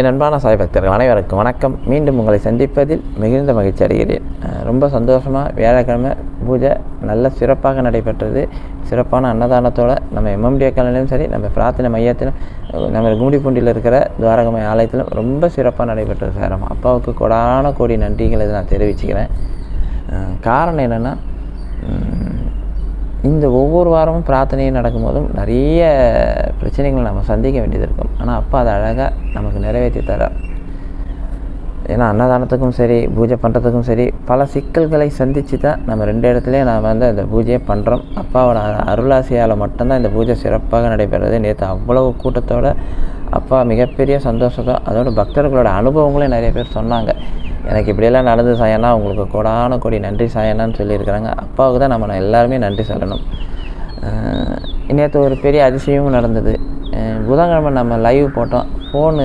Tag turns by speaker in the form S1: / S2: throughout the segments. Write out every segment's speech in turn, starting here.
S1: என் அன்பான சாய் பக்தர்கள் அனைவருக்கும் வணக்கம். மீண்டும் உங்களை சந்திப்பதில் மிகுந்த மகிழ்ச்சி அடைகிறேன். ரொம்ப சந்தோஷமாக வியாழக்கிழமை பூஜை நல்ல சிறப்பாக நடைபெற்றது. சிறப்பான அன்னதானத்தோட நம்ம எம்எம்டிஏ கலையிலும் சரி நம்ம பிரார்த்தனை மையத்திலும் நம்ம கும்டிப்பூண்டியில் இருக்கிற துவாரகமய ஆலயத்திலும் ரொம்ப சிறப்பாக நடைபெற்றது சார். அப்பாவுக்கு கொடான கோடி நன்றிகளை இதை நான் தெரிவிச்சுக்கிறேன். காரணம் என்னென்னா இந்த ஒவ்வொரு வாரமும் பிரார்த்தனையும் நடக்கும்போதும் நிறைய பிரச்சனைகளை நம்ம சந்திக்க வேண்டியது இருக்கும். ஆனால் அப்பா அதை அழகாக நமக்கு நிறைவேற்றி தரார் ஏன்னா அன்னதானத்துக்கும் சரி பூஜை பண்ணுறதுக்கும் சரி பல சிக்கல்களை சந்தித்து தான் நம்ம ரெண்டு இடத்துலையும் நாம் வந்து அந்த பூஜையை பண்ணுறோம் அப்பாவோட அருளாசியால் மட்டும்தான் இந்த பூஜை சிறப்பாக நடைபெறுது. நேற்று அவ்வளவு கூட்டத்தோடு அப்பா மிகப்பெரிய சந்தோஷத்தை அதோட பக்தர்களோட அனுபவங்களும் நிறைய பேர் சொன்னாங்க. எனக்கு இப்படியெல்லாம் நடந்து சாயனா உங்களுக்கு கொடான கொடி நன்றி சாயனான்னு சொல்லியிருக்கிறாங்க. அப்பாவுக்கு தான் நம்ம எல்லாருமே நன்றி சொல்லணும். நேற்று ஒரு பெரிய அதிசயமும் நடந்தது. புதன்கிழமை நம்ம லைவ் போட்டோம். ஃபோனு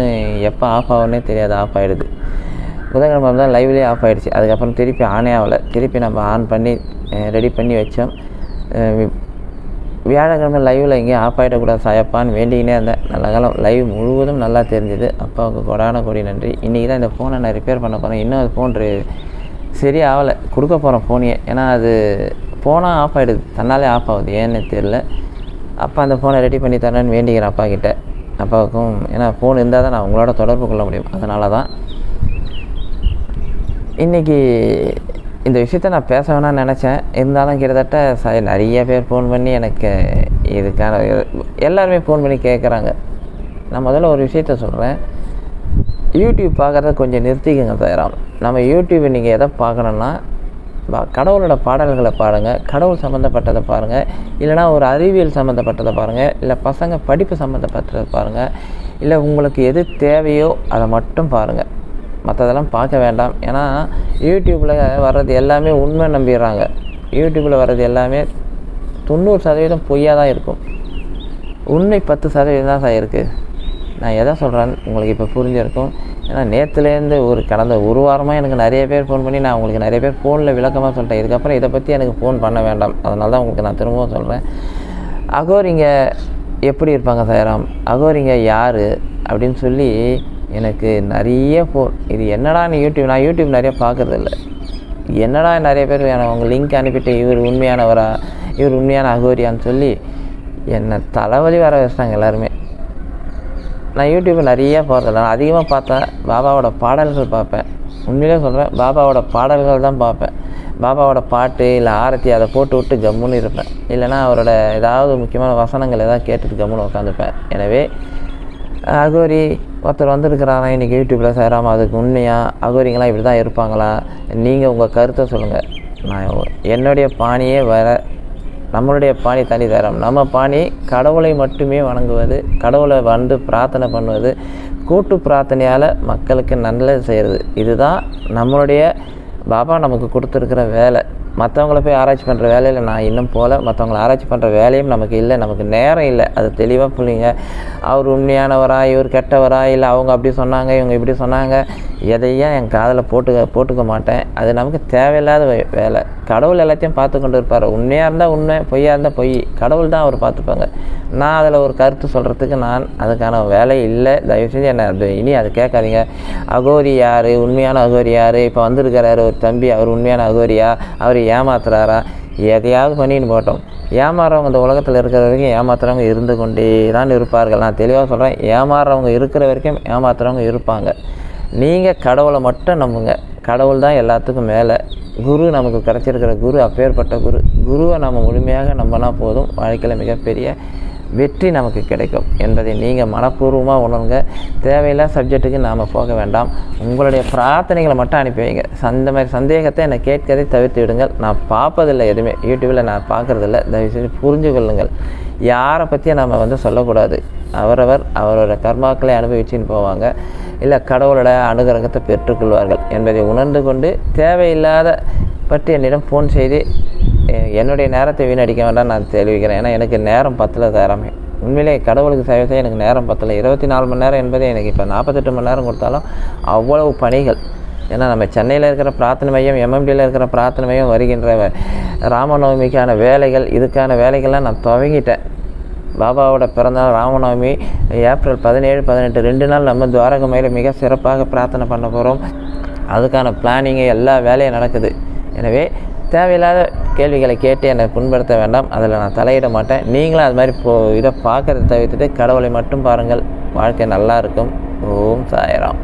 S1: எப்போ ஆஃப் ஆகும்னே தெரியாது ஆஃப் ஆகிடுது புதன்கிழமை தான் லைவ்லேயே ஆஃப் ஆகிடுச்சு அதுக்கப்புறம் திருப்பி ஆனே ஆகலை. திருப்பி நம்ம ஆன் பண்ணி ரெடி பண்ணி வச்சோம். வியாழக்கிழமை லைவில் எங்கேயும் ஆஃப் ஆகிடக்கூடாது சாயப்பான்னு வேண்டிக்கினே இருந்தேன். நல்ல காலம். லைவ் முழுவதும் நல்லா தெரிஞ்சுது. அப்பாவுக்கு கொடான கொடி நன்றி. இன்றைக்கி தான் இந்த ஃபோனை நான் ரிப்பேர் பண்ண போகிறேன் இன்னும் அது ஃபோன் சரியாகலை. கொடுக்க போகிறேன் ஃபோனையே ஏன்னா அது ஃபோனாக ஆஃப் ஆகிடுது தன்னாலே ஆஃப் ஆகுது. ஏன்னு தெரில அப்பா அந்த ஃபோனை ரெடி பண்ணி தரேன்னு வேண்டிக்கிறேன் அப்பா கிட்டே. அப்பாவுக்கும் ஏன்னா ஃபோன் இருந்தால் தான் நான் உங்களோட தொடர்பு கொள்ள முடியும். அதனால தான் இன்றைக்கி இந்த விஷயத்த நான் பேச வேணாம்னு நினச்சேன். இருந்தாலும் கிட்டத்தட்ட ச நிறைய பேர் ஃபோன் பண்ணி எனக்கு இதுக்கான எல்லாருமே ஃபோன் பண்ணி கேட்குறாங்க நான் முதல்ல ஒரு விஷயத்த சொல்கிறேன் யூடியூப் பார்க்குறத கொஞ்சம் நிறுத்திக்கங்க தயாராம் நம்ம யூடியூப் நீங்கள் எதை பார்க்கணுன்னா கடவுளோட பாடல்களை பாருங்கள் கடவுள் சம்மந்தப்பட்டதை பாருங்கள் இல்லைனா ஒரு அறிவியல் சம்மந்தப்பட்டதை பாருங்கள் இல்லை பசங்க படிப்பு சம்மந்தப்பட்டதை பாருங்கள் இல்லை உங்களுக்கு எது தேவையோ அதை மட்டும் பாருங்கள் மற்றதெல்லாம் பார்க்க வேண்டாம். ஏன்னா யூடியூப்பில் வர்றது எல்லாமே உண்மை நம்பிடுறாங்க. யூடியூப்பில் வர்றது எல்லாமே தொண்ணூறு சதவீதம் பொய்யாக தான் இருக்கும். உண்மை பத்து சதவீதம் தான் சார் இருக்குது நான் எதை சொல்கிறேன்னு உங்களுக்கு இப்போ புரிஞ்சிருக்கும். ஏன்னா நேற்றுலேருந்து ஒரு கடந்த ஒரு வாரமாக எனக்கு நிறைய பேர் ஃபோன் பண்ணி நான் உங்களுக்கு நிறைய பேர் ஃபோனில் விளக்கமாக சொல்லிட்டேன். இதுக்கப்புறம் இதை பற்றி எனக்கு ஃபோன் பண்ண வேண்டாம். அதனால தான் உங்களுக்கு நான் திரும்பவும் சொல்கிறேன் அகோரிங்க எப்படி இருப்பாங்க சாயராம்? அகோரிங்க யார்? அப்படின்னு சொல்லி எனக்கு நிறைய ஃபோன் இது என்னடா நீ யூடியூப் நான் யூடியூப் நிறைய பார்க்குறதில்ல. என்னடா நிறைய பேர் எனக்கு அவங்க லிங்க் அனுப்பிட்டு இவர் உண்மையானவரா இவர் உண்மையான அகோரியான்னு சொல்லி என்னை தலைவலி வர வச்சிட்டாங்க எல்லாருமே. நான் யூடியூப்பில் நிறைய போகிறதில்ல நான் அதிகமாக பார்த்தேன் பாபாவோட பாடல்கள் பார்ப்பேன். உண்மையிலே சொல்கிறேன் பாபாவோட பாடல்கள் தான் பார்ப்பேன். பாபாவோட பாட்டு இல்லை ஆரத்தி அதை போட்டு விட்டு கம்முன்னு இருப்பேன். இல்லைனா அவரோட ஏதாவது முக்கியமான வசனங்கள் ஏதாவது கேட்டுட்டு கம்முன்னு உட்காந்துப்பேன். எனவே அகோரி ஒருத்தர் வந்திருக்கிறாரா? இன்றைக்கி யூடியூப்பில் சேராமல் அதுக்கு உண்மையாக அகோரிங்களாம் இப்படி தான் இருப்பாங்களா? நீங்கள் உங்கள் கருத்தை சொல்லுங்கள் நான் என்னுடைய பாணியே வர நம்மளுடைய பாணி தனி தரம். நம்ம பாணி கடவுளை மட்டுமே வணங்குவது கடவுளை வந்து பிரார்த்தனை பண்ணுவது கூட்டு பிரார்த்தனையால் மக்களுக்கு நல்லது செய்கிறது இதுதான் நம்மளுடைய பாபா நமக்கு கொடுத்துருக்கிற வேலை. மற்றவங்கள போய் ஆராய்ச்சி பண்ணுற வேலையில் நான் இன்னும் போகல. மற்றவங்கள ஆராய்ச்சி பண்ணுற வேலையும் நமக்கு இல்லை நமக்கு நேரம் இல்லை. அது தெளிவாக புரியுங்க. அவர் உண்மையானவரா இவர் கெட்டவரா இல்லை அவங்க அப்படி சொன்னாங்க இவங்க இப்படி சொன்னாங்க. எதையும் என் காதில் போட்டுக்க போட்டுக்க மாட்டேன். அது நமக்கு தேவையில்லாத வேலை. கடவுள் எல்லாத்தையும் பார்த்து கொண்டு இருப்பார் உண்மையாக இருந்தால் உண்மை பொய்யாக இருந்தால் பொய். கடவுள் தான் அவர் பார்த்துப்பாங்க. நான் அதில் ஒரு கருத்து சொல்கிறதுக்கு நான் அதுக்கான வேலை இல்லை. தயவு செஞ்சு என்ன அது இனி அது கேட்காதீங்க. அகோரி யார்? உண்மையான அகோரி யார்? இப்போ வந்திருக்கிறாரு ஒரு தம்பி. அவர் உண்மையான அகோரியா? அவர் ஏமாத்துறாரா? எதையாவது பண்ணின்னு போட்டோம். ஏமாறுறவங்க இந்த உலகத்தில் இருக்கிற வரைக்கும் ஏமாத்துறவங்க இருந்து கொண்டே தான் இருப்பார்கள். நான் தெளிவாக சொல்கிறேன் ஏமாறுறவங்க இருக்கிற வரைக்கும் ஏமாத்துறவங்க இருப்பாங்க. நீங்கள் கடவுளை மட்டும் நம்புங்க. கடவுள் தான் எல்லாத்துக்கும் மேலே. குரு நமக்கு கிடச்சிருக்கிற குரு அப்பேற்பட்ட குரு. குருவை நம்ம முழுமையாக நம்பினா போதும். வாழ்க்கையில் மிகப்பெரிய வெற்றி நமக்கு கிடைக்கும் என்பதை நீங்கள் மனப்பூர்வமாக உணருங்க. தேவையில்லா சப்ஜெக்ட்டுக்கு நாம் போக வேண்டாம். உங்களுடைய பிரார்த்தனைகளை மட்டும் அனுப்பி வைங்க. அந்த மாதிரி சந்தேகத்தை என்னை கேட்கறதை தவிர்த்து விடுங்கள். நான் பார்ப்பதில்லை எதுவுமே. யூடியூப்பில் நான் பார்க்குறதில்ல. தயவுசெய்து புரிஞ்சு கொள்ளுங்கள் யாரை பற்றியும் நம்ம வந்து சொல்லக்கூடாது. அவரவர் அவரோட கர்மாக்களை அனுபவிச்சுன்னு போவாங்க. இல்லை கடவுளோட அனுகிரகத்தை பெற்றுக்கொள்வார்கள் என்பதை உணர்ந்து கொண்டு தேவையில்லாத பற்றி என்னிடம் ஃபோன் செய்து என்னுடைய நேரத்தை வீணடிக்க வேண்டாம் நான் தெரிவிக்கிறேன். ஏன்னா எனக்கு நேரம் பத்தல தரமே உண்மையிலே கடவுளுக்கு சேவை செய்ய எனக்கு நேரம் பத்தலை. இருபத்தி நாலு மணி நேரம் என்பது எனக்கு இப்போ நாற்பத்தெட்டு மணி நேரம் கொடுத்தாலும் அவ்வளவு பணிகள். ஏன்னா நம்ம சென்னையில் இருக்கிற பிரார்த்தனை மையம் எம்எம்டியில் இருக்கிற பிரார்த்தனை மையம் வருகின்ற ராமநவமிக்கான வேலைகள் இதுக்கான வேலைகள்லாம் நான் துவங்கிட்டேன். பாபாவோட பிறந்தநாள் ராமநவமி ஏப்ரல் பதினேழு பதினெட்டு ரெண்டு நாள் நம்ம துவாரகமையில் மிக சிறப்பாக பிரார்த்தனை பண்ண போகிறோம் அதுக்கான பிளானிங்கு எல்லா வேலையும் நடக்குது. எனவே தேவையில்லாத கேள்விகளை கேட்டு என்னை புண்படுத்த வேண்டாம். அதில் நான் தலையிட மாட்டேன். நீங்களும் அது மாதிரி போ இதை பார்க்குறத தவிர்த்துட்டு கடவுளை மட்டும் பாருங்கள். வாழ்க்கை நல்லா இருக்கும். ஓம் சாயராம்.